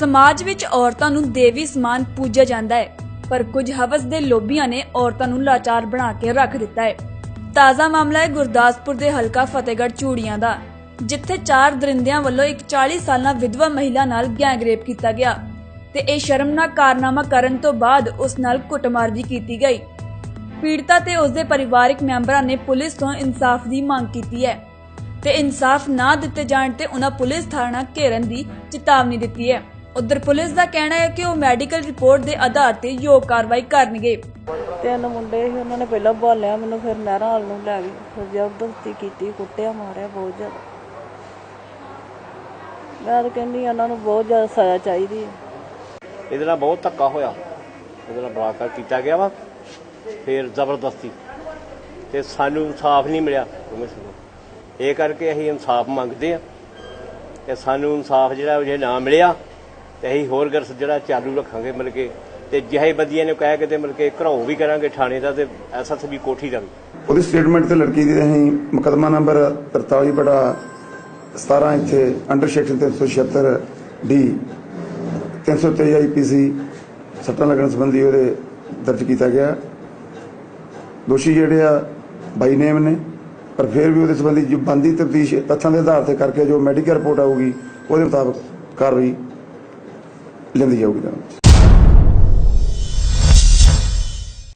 ਸਮਾਜ ਵਿੱਚ ਔਰਤਾਂ ਨੂੰ ਦੇਵੀ ਸਮਾਨ ਪੂਜਿਆ ਜਾਂਦਾ ਹੈ, ਪਰ ਕੁਝ ਹਵਸ ਦੇ ਲੋਭੀਆਂ ਨੇ ਔਰਤਾਂ ਨੂੰ ਲਾਚਾਰ ਬਣਾ ਕੇ ਰੱਖ ਦਿੱਤਾ ਹੈ। ਤਾਜ਼ਾ ਮਾਮਲਾ ਹੈ ਗੁਰਦਾਸਪੁਰ ਦੇ ਹਲਕਾ ਫਤਿਹਗੜ੍ਹ ਚੂੜੀਆਂ ਦਾ, ਜਿੱਥੇ ਚਾਰ ਦਰਿੰਦਿਆਂ ਵੱਲੋਂ ਇੱਕ 40 ਸਾਲਾਂ ਵਿਧਵਾ ਮਹਿਲਾ ਨਾਲ ਗੈਂਗਰੇਪ ਕੀਤਾ ਗਿਆ ਤੇ ਇਹ ਸ਼ਰਮਨਾਕ ਕਾਰਨਾਮਾ ਕਰਨ ਤੋਂ ਬਾਅਦ ਉਸ ਨਾਲ ਕੁੱਟਮਾਰ ਵੀ ਕੀਤੀ ਗਈ। ਪੀੜਤਾ ਤੇ ਉਸਦੇ ਪਰਿਵਾਰਕ ਮੈਂਬਰਾਂ ਨੇ ਪੁਲਿਸ ਤੋਂ ਇਨਸਾਫ ਦੀ ਮੰਗ ਕੀਤੀ ਹੈ ਤੇ ਇਨਸਾਫ ਨਾ ਦਿੱਤੇ ਜਾਣ ਤੇ ਉਹਨਾਂ ਪੁਲਿਸ ਥਾਣਾ ਘੇਰਨ ਦੀ ਚੇਤਾਵਨੀ ਦਿੱਤੀ ਹੈ। ਉਧਰ ਪੁਲਿਸ ਦਾ ਕਹਿਣਾ ਹੈ ਕਿ ਉਹ ਮੈਡੀਕਲ ਰਿਪੋਰਟ ਦੇ ਆਧਾਰ ਤੇ ਯੋਗ ਕਾਰਵਾਈ ਕਰਨਗੇ। ਤਿੰਨ ਮੁੰਡੇ ਸੀ ਉਹਨਾਂ ਨੇ ਪਹਿਲਾਂ ਭਾਲਿਆ ਮੈਨੂੰ ਫਿਰ ਨਹਿਰਾਂ ਵੱਲ ਨੂੰ ਲੈ ਗਏ। ਫਿਰ ਜ਼ਬਰਦਸਤੀ ਕੀਤੀ ਕੁੱਟਿਆ ਮਾਰਿਆ ਬਹੁਤ ਜ਼ਿਆਦਾ। ਮੈਂ ਤਾਂ ਕਹਿੰਦੀ ਹਾਂ ਉਹਨਾਂ ਨੂੰ ਬਹੁਤ ਜ਼ਿਆਦਾ ਸਜ਼ਾ ਚਾਹੀਦੀ ਹੈ। ਇਹਦੇ ਨਾਲ ਬਹੁਤ ਧੱਕਾ ਹੋਇਆ। ਇਹਦੇ ਨਾਲ ਬਲਾਤਕਾਰ ਕੀਤਾ ਗਿਆ ਵਾ। ਫਿਰ ਜ਼ਬਰਦਸਤੀ। ਤੇ ਸਾਨੂੰ ਇਨਸਾਫ ਨਹੀਂ ਮਿਲਿਆ। ਨੂੰ ਇਹ ਕਰਕੇ ਅਸੀਂ ਇਨਸਾਫ ਮੰਗਦੇ ਆ ਤੇ ਸਾਨੂੰ ਇਨਸਾਫ ਜਿਹੜਾ ਉਹ ਜੇ ਨਾ ਮਿਲਿਆ ਤੇ ਅਸੀਂ ਹੋਰ ਗਰਸ ਜਿਹੜਾ ਚਾਲੂ ਰੱਖਾਂਗੇ ਮਿਲ ਕੇ ਤੇ ਜਿਹੇ ਬੰਦੀਆਂ ਨੇ ਕਹਿ ਕੇ ਤੇ ਮਿਲ ਕੇ ਘਰਾਓ ਵੀ ਕਰਾਂਗੇ ਥਾਣੇ ਦਾ ਤੇ ਐਸਐਸਬੀ ਕੋਠੀ ਦਾ ਵੀ। ਉਹਦੀ ਸਟੇਟਮੈਂਟ ਤੇ ਲੜਕੀ ਦੀ ਅਸੀਂ ਮੁਕਦਮਾ ਨੰਬਰ 43 ਬੜਾ 17 ਇੱਥੇ ਅੰਡਰ ਸੈਕਸ਼ਨ 376 ਡੀ 323 ਆਈਪੀਸੀ ਸੱਟਾਂ ਲੱਗਣ ਸੰਬੰਧੀ ਉਹਦੇ ਦਰਜ ਕੀਤਾ ਗਿਆ। ਦੋਸ਼ੀ ਜਿਹੜੇ ਆ, ਬਾਈ ਨੇਮ ਨੇ, ਪਰ ਫਿਰ ਵੀ ਉਹਦੇ ਸੰਬੰਧੀ ਜੋ ਬੰਦੀ ਤਫਤੀਸ਼ ਤੱਥਾਂ ਦੇ ਆਧਾਰ ਤੇ ਕਰਕੇ ਜੋ ਮੈਡੀਕਲ ਰਿਪੋਰਟ ਆਊਗੀ, ਉਹਦੇ ਮੁਤਾਬਕ ਕਾਰਵਾਈ الذي يولد